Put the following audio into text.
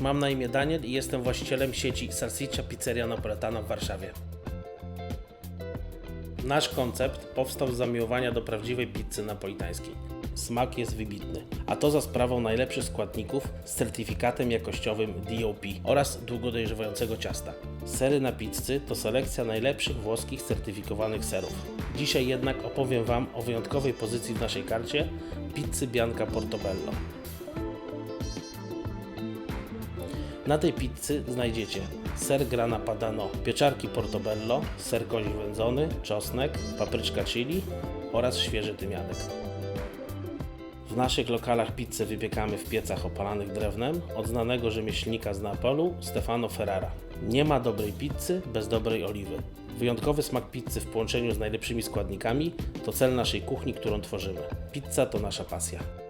Mam na imię Daniel i jestem właścicielem sieci Salsiccia Pizzeria Napoletana w Warszawie. Nasz koncept powstał z zamiłowania do prawdziwej pizzy napolitańskiej. Smak jest wybitny, a to za sprawą najlepszych składników z certyfikatem jakościowym DOP oraz długo dojrzewającego ciasta. Sery na pizzy to selekcja najlepszych włoskich certyfikowanych serów. Dzisiaj jednak opowiem Wam o wyjątkowej pozycji w naszej karcie pizzy Bianca Portobello. Na tej pizzy znajdziecie ser grana padano, pieczarki portobello, ser kozi wędzony, czosnek, papryczka chili oraz świeży tymianek. W naszych lokalach pizzę wypiekamy w piecach opalanych drewnem od znanego rzemieślnika z Neapolu Stefano Ferrara. Nie ma dobrej pizzy bez dobrej oliwy. Wyjątkowy smak pizzy w połączeniu z najlepszymi składnikami to cel naszej kuchni, którą tworzymy. Pizza to nasza pasja.